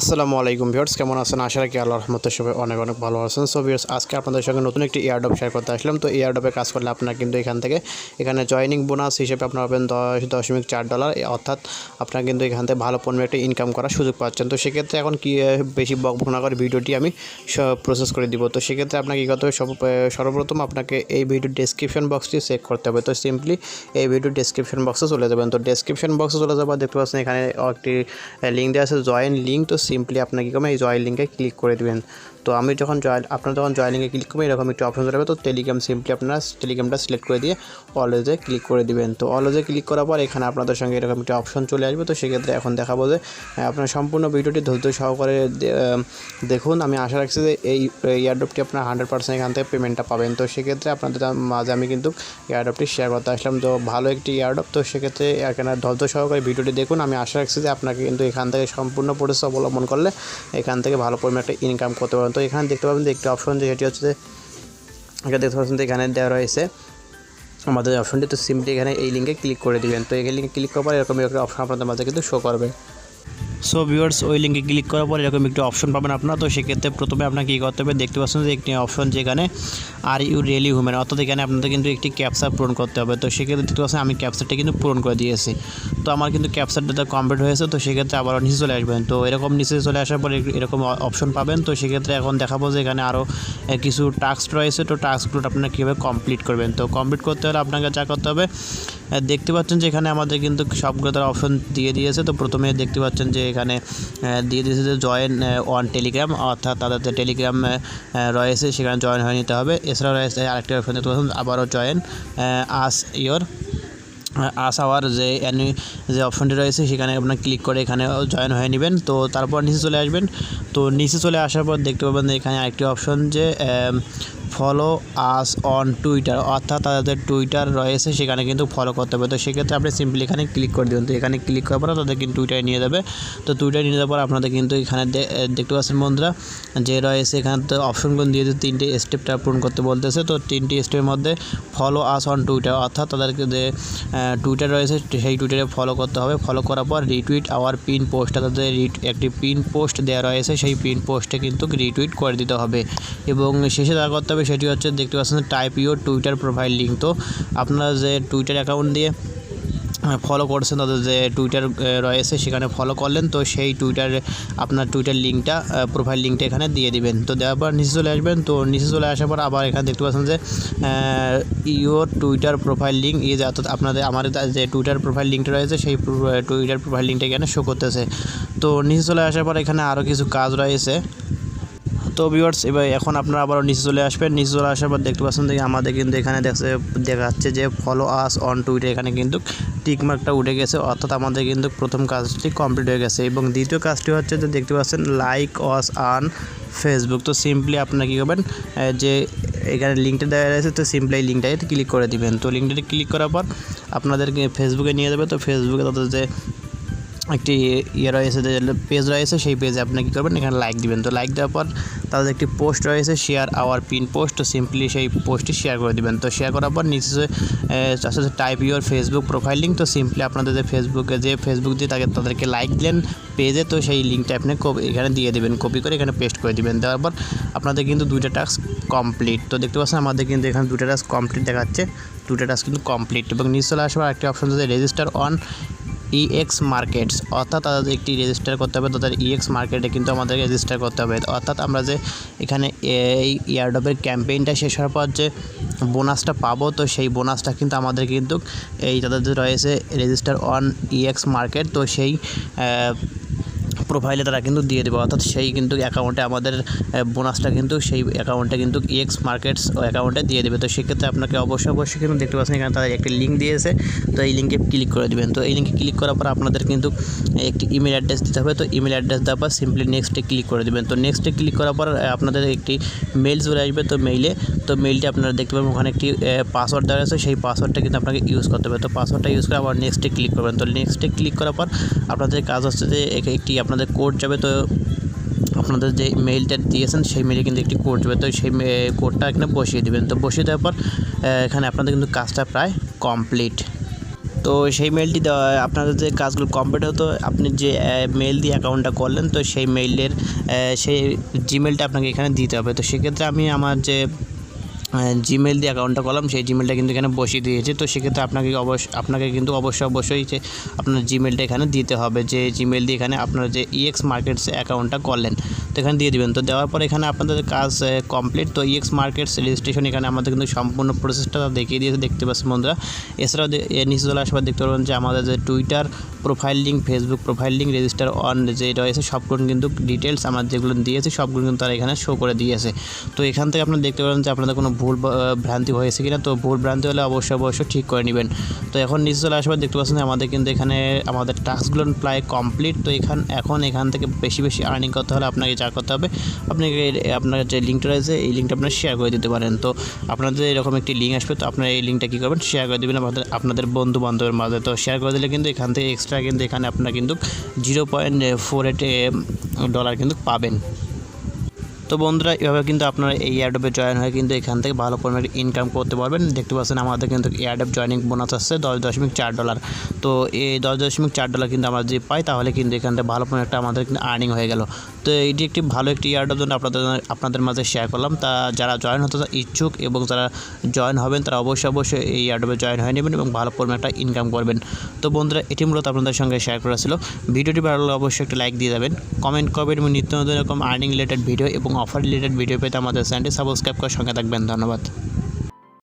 আসসালামু আলাইকুম ভিউয়ার্স, কেমন আছেন? আশা রাখি আল্লাহ রহমতে সবাই অনেক অনেক ভালো আছেন। সো ভিউয়ার্স, আজকে আপনাদের সঙ্গে নতুন একটি এয়ারডপ শেয়ার করতে আসলাম। তো এয়ারডপে কাজ করলে আপনার কিন্তু এখান থেকে এখানে জয়নিং বোনাস হিসেবে আপনার পাবেন দশ দশমিক চার ডলার অর্থাৎ আপনার কিন্তু এখান থেকে ভালো পণ্য একটা ইনকাম করার সুযোগ পাচ্ছেন। তো সেক্ষেত্রে এখন কি বেশি বকবক না করে ভিডিওটি আমি প্রসেস করে দিব। তো সেক্ষেত্রে আপনাকে কী করতে হবে? সর্বপ্রথম আপনাকে এই ভিডিও ডেসক্রিপশন বক্সটি চেক করতে হবে। তো সিম্পলি এই ভিডিও ডেসক্রিপশন বক্সে চলে যাবেন। তো ডেসক্রিপশন বক্সে চলে যাবার দেখতে পাচ্ছেন এখানে একটি লিঙ্ক দেওয়া আছে জয়েন লিঙ্ক তো সিম্পলি আপনাকে কমে এই জয়েন লিঙ্কে ক্লিক করে দিবেন। তো আমি যখন জয়েন আপনার যখন জয়েন লিঙ্কে ক্লিক করবেন, এরকম একটি অপশন যাবে তো টেলিগ্রাম সিম্পলি আপনারা টেলিগ্রামটা সিলেক্ট করে দিয়ে অলওয়েজে ক্লিক করে দিবেন। তো অলওয়েজে ক্লিক করার পর এখানে আপনাদের সঙ্গে এরকম একটি অপশন চলে আসবে। তো সেক্ষেত্রে এখন দেখাবো যে আপনার সম্পূর্ণ ভিডিওটি ধৈর্য সহকারে দেখুন। আমি আশা রাখছি যে এই এয়ারড্রপটি আপনার হান্ড্রেড পার্সেন্ট এখান থেকে পেমেন্টটা পাবেন। তো সেক্ষেত্রে আপনাদের মাঝে আমি কিন্তু এয়ারড্রপটি শেয়ার করতে আসলাম। তো ভালো একটি এয়ারড্রপ তো সেক্ষেত্রে এখানে ধৈর্য সহকারে ভিডিওটি দেখুন। আমি আশা রাখছি যে আপনাকে কিন্তু এখান থেকে সম্পূর্ণ প্রসেস অবলম্বন করলে এখান থেকে ভালো পরিমাণে একটা ইনকাম করতে পারবেন। তো এখানে দেখতে পাবেন যে একটি অপশন যে সেটি হচ্ছে যে, এখানে দেখতে পাচ্ছেন যে এখানে দেওয়া রয়েছে আমাদের অপশনটি তো সিম্পলি এখানে এই লিঙ্কে ক্লিক করে দিবেন। তো এই লিঙ্কে ক্লিক করার এরকম একটা অপশন আপনাদের মাঝে কিন্তু শো করবে। সো ভিউয়ার্স ওই লিঙ্কে ক্লিক করার পর এরকম একটি অপশন পাবেন আপনার। তো সেক্ষেত্রে প্রথমে আপনাকে কী করতে হবে? দেখতে পাচ্ছেন যে একটি অপশন যেখানে আর ইউ রিয়েলি হুমেন অর্থাৎ এখানে আপনাদের কিন্তু একটি ক্যাপচার পূরণ করতে হবে। তো সেক্ষেত্রে দেখতে পাচ্ছেন আমি ক্যাপচারটা কিন্তু পূরণ করে দিয়েছি। তো আমার কিন্তু ক্যাপচারটা কমপ্লিট হয়েছে। তো সেক্ষেত্রে আবার নিচে চলে আসবেন। তো এরকম নিচে চলে আসার পর এর- এরকম অপশন পাবেন। তো সেক্ষেত্রে এখন দেখাবো যে এখানে আরও কিছু টাস্ক রয়েছে। তো টাস্কগুলো আপনারা কীভাবে কমপ্লিট করবেন? তো কমপ্লিট করতে হলে আপনাকে যা করতে হবে দেখতে পাচ্ছেন যে এখানে আমাদের কিন্তু সবগুলো তারা অপশন দিয়ে দিয়েছে। তো প্রথমে দেখতে পাচ্ছেন যে এখানে দিয়ে দিয়েছে যে জয়েন অন টেলিগ্রাম অর্থাৎ তাদের যে টেলিগ্রাম রয়েছে সেখানে জয়েন হয়ে নিতে হবে। এছাড়াও রয়েছে আরেকটি অপশন দেখতে পাচ্ছেন, আবারও join us your us our যে অ্যানি যে অপশনটি রয়েছে সেখানে আপনার ক্লিক করে এখানে জয়েন হয়ে নেবেন। তো তারপর নিচে চলে আসবেন। তো নিচে চলে আসার পর দেখতে পাবেন এখানে আরেকটি অপশন যে ফলো আস অন টুইটার, অর্থাৎ তাদের টুইটার রয়েছে সেখানে কিন্তু ফলো করতে হবে। তো সেক্ষেত্রে আপনি সিম্পলি এখানে ক্লিক করে দেবেন। তো এখানে ক্লিক করার পর তাদের কিন্তু টুইটারে নিয়ে যাবে। তো টুইটারে নিয়ে যাওয়ার পর আপনাদের কিন্তু এখানে দেখতে পাচ্ছেন বন্ধুরা, যে রয়েছে এখানে তো অপশনগুলো দিয়ে দিয়ে তিনটে স্টেপটা পূরণ করতে বলতেছে। তো তিনটি স্টেপের মধ্যে ফলো আস অন টুইটার, অর্থাৎ তাদেরকে যে টুইটার রয়েছে সেই টুইটারে ফলো করতে হবে। ফলো করার পর রিটুইট আওয়ার পিন পোস্ট তাদের একটি পিন পোস্ট দেওয়া রয়েছে সেই পিন পোস্টে কিন্তু রিটুইট করে দিতে হবে। এবং শেষে যা করতে হবে সেটি হচ্ছে দেখতে পাচ্ছেন type your Twitter profile link তো আপনারা যে টুইটার অ্যাকাউন্ট দিয়ে ফলো করছেন, তাদের যে টুইটার রয়েছে, সেখানে ফলো করলেন, তো সেই টুইটার আপনার টুইটার লিঙ্কটা প্রোফাইল লিঙ্কটা এখানে দিয়ে দিবেন। তো দেওয়ার পর নিচে চলে আসবেন, তো নিচে চলে আসার পর আবার এখানে দেখতে পাচ্ছেন যে your Twitter profile link is অর্থাৎ আপনাদের আমার যে টুইটার প্রোফাইল লিঙ্কটা রয়েছে, সেই টুইটার প্রোফাইল লিঙ্কটা এখানে শো করতেছে। তো নিচে চলে আসার পর এখানে আরও কিছু কাজ রয়েছে। তো ভিউয়ার্স এবার এখন আপনারা আবারও নিচে চলে আসবেন। নিচে চলে আসার পর দেখতে পাচ্ছেন যে আমাদের কিন্তু এখানে দেখছে দেখা যাচ্ছে যে ফলো আস অন টুইটার এখানে কিন্তু টিকমার্কটা উঠে গেছে। অর্থাৎ আমাদের কিন্তু প্রথম কাজটি কমপ্লিট হয়ে গেছে। এবং দ্বিতীয় কাজটি হচ্ছে যে দেখতে পাচ্ছেন লাইক অস অন ফেসবুক তো সিম্পলি আপনারা কী করবেন যে এখানে লিঙ্কটা দেওয়া রয়েছে, তো সিম্পলি এই লিঙ্কটাতে ক্লিক করে দিবেন। তো লিঙ্কটাতে ক্লিক করার পর আপনাদেরকে ফেসবুকে নিয়ে যাবে। তো ফেসবুকে তাদের যে একটি ইয়ে রয়েছে যে পেজ রয়েছে, সেই পেজে আপনি কী করবেন, এখানে লাইক দিবেন। তো লাইক দেওয়ার পর তাদের একটি পোস্ট রয়েছে শেয়ার আওয়ার পিন পোস্ট তো সিম্পলি সেই পোস্টটি শেয়ার করে দিবেন। তো শেয়ার করার পর নিচে আসলে type your Facebook profile link তো সিম্পলি আপনাদের যে ফেসবুকে যে ফেসবুক দিয়ে তাকে তাদেরকে লাইক দিলেন পেজে তো সেই লিঙ্কটা আপনি এখানে দিয়ে দেবেন, কপি করে এখানে পেস্ট করে দিবেন। দেওয়ার পর আপনাদের কিন্তু দুইটা টাস্ক কমপ্লিট তো দেখতে পাচ্ছেন আমাদের কিন্তু এখানে দুটো টাস্ক কমপ্লিট দেখাচ্ছে। দুটো টাস্ক কিন্তু কমপ্লিট এবং নিচে চলে আসবার একটি অপশন আছে রেজিস্টার অন ইএক্স মার্কেটস অর্থাৎ তাদের একটি রেজিস্টার করতে হবে তাদের ইএক্স মার্কেটে কিন্তু আমাদের রেজিস্টার করতে হবে। অর্থাৎ আমরা যে এখানে এই ইয়ারডপের ক্যাম্পেইনটা শেষ হওয়ার পর যে বোনাসটা পাবো, তো সেই বোনাসটা কিন্তু আমাদের কিন্তু এই তাদের রয়েছে রেজিস্টার অন ইএক্স মার্কেট তো সেই প্রোফাইলে তারা কিন্তু দিয়ে দেবে। অর্থাৎ সেই কিন্তু অ্যাকাউন্টে আমাদের বোনাসটা কিন্তু সেই অ্যাকাউন্টে কিন্তু ইএক্স মার্কেটস অ্যাকাউন্টে দিয়ে দেবে। তো সেক্ষেত্রে আপনাকে অবশ্যই অবশ্যই কিন্তু দেখতে পাচ্ছেন এখানে তাদের একটি লিঙ্ক দিয়েছে। তো এই লিঙ্কে ক্লিক করে দেবেন। তো এই লিঙ্কে ক্লিক করার পর আপনাদের কিন্তু একটি ইমেল অ্যাড্রেস দিতে হবে। তো ইমেল অ্যাড্রেস দেওয়ার পর সিম্পলি নেক্সটে ক্লিক করে দেবেন। তো নেক্সটে ক্লিক করার পর আপনাদের একটি মেল চলে আসবে তো মেইলে তো মেইলটি আপনারা দেখতে পাবেন ওখানে একটি পাসওয়ার্ড দেওয়া আছে সেই পাসওয়ার্ডটা কিন্তু আপনাকে ইউজ করতে হবে। তো পাসওয়ার্ডটা ইউজ করে আবার নেক্সটে ক্লিক করবেন। তো নেক্সটে ক্লিক করার পর আপনাদের কাজ হচ্ছে যে, এক- একটি আপনাদের কোড যাবে তো আপনাদের যে মেইলটা দিয়েছেন, সেই মেইলে কিন্তু একটি কোড যাবে। তো সেই কোডটা এখানে বসিয়ে দেবেন। তো বসিয়ে দেওয়ার পর এখানে আপনাদের কিন্তু কাজটা প্রায় কমপ্লিট তো সেই মেলটি দেওয়া, আপনাদের যে কাজগুলো কমপ্লিট হতো, আপনি যে মেল দিয়ে অ্যাকাউন্টটা করলেন, তো সেই মেইলের সেই জিমেলটা আপনাকে এখানে দিতে হবে। তো সেক্ষেত্রে আমি আমার যে জিমেল দিয়ে অ্যাকাউন্টটা করলাম, সেই জিমেলটা কিন্তু এখানে বসিয়ে দিয়েছে। তো সেক্ষেত্রে আপনাকে অবশ্য আপনাকে কিন্তু অবশ্যই অবশ্যই যে আপনার জিমেলটা এখানে দিতে হবে, যে জিমেল দিয়ে এখানে আপনার যে ইএক্স মার্কেটস অ্যাকাউন্টটা করলেন, তো এখানে দিয়ে দিবেন। তো দেওয়ার পর এখানে আপনাদের কাজ কমপ্লিট তো ইএক্স মার্কেটস রেজিস্ট্রেশন এখানে আমাদের কিন্তু সম্পূর্ণ প্রসেসটা দেখিয়ে দিয়েছে, দেখতে পাচ্ছেন বন্ধুরা। এছাড়াও নিচে চলে আসবার দেখতে পারবেন যে আমাদের যে Twitter profile link Facebook profile link register on যে রয়েছে, সবগুলো কিন্তু ডিটেলস আমার যেগুলো দিয়েছে, সবগুলো কিন্তু তারা এখানে শো করে দিয়েছে। তো এখান থেকে আপনারা দেখতে পারেন যে আপনাদের কোনো ভুল ভ্রান্তি হয়েছে কিনা, তো ভুল ভ্রান্তি হলে অবশ্যই অবশ্যই ঠিক করে নেবেন। তো এখন নিচে চলে আসবার দেখতে পাচ্ছেন আমাদের কিন্তু এখানে, আমাদের টাস্কগুলো প্রায় কমপ্লিট। তো এখান, এখন এখান থেকে বেশি বেশি আর্নিং করতে হলে আপনাকে যা করতে হবে, আপনাকে আপনার যে লিঙ্কটা রয়েছে, এই লিঙ্কটা আপনারা শেয়ার করে দিতে পারেন। তো আপনাদের এরকম একটি লিঙ্ক আসবে, তো আপনারা এই লিঙ্কটা কী করবেন শেয়ার করে দেবেন আপনাদের আপনাদের বন্ধু বান্ধবের মাঝে। তো শেয়ার করে দিলে কিন্তু এখান থেকে এক্সট্রা কিন্তু এখানে আপনারা কিন্তু zero point four eight dollar কিন্তু পাবেন। তো বন্ধুরা, এভাবে কিন্তু আপনারা এই এয়ারডপে জয়েন হয়ে কিন্তু এখান থেকে ভালো পরিমাণে ইনকাম করতে পারবেন। দেখতে পাচ্ছেন আমাদের কিন্তু এয়ারডপ জয়েনিং বোনাস আসছে দশ দশমিক চার ডলার তো এই দশ দশমিক চার ডলার কিন্তু আমরা যদি পাই, তাহলে কিন্তু এখান থেকে ভালো পরিমাণে একটা আমাদের কিন্তু আর্নিং হয়ে গেল। তো এটি একটি ভালো একটি এয়ারডপ জন্য আপনাদের আপনাদের মাঝে শেয়ার করলাম। তা যারা জয়েন হতে ইচ্ছুক এবং যারা জয়েন হবেন, তারা অবশ্যই অবশ্যই এই এয়ারডপে জয়েন হয়ে নেবেন এবং ভালো পরিমাণে একটা ইনকাম করবেন। তো বন্ধুরা, এটি মূলত আপনাদের সঙ্গে শেয়ার করা ছিল। ভিডিওটি ভালো লাগলে অবশ্যই একটা লাইক দিয়ে যাবেন। কমেন্ট করবেন এবং নিত্য নতুন এরকম আর্নিং রিলেটেড ভিডিও এবং অফার রিলেটেড ভিডিও পেতে আমাদের চ্যানেলটি সাবস্ক্রাইব করার সঙ্গে থাকবেন। ধন্যবাদ।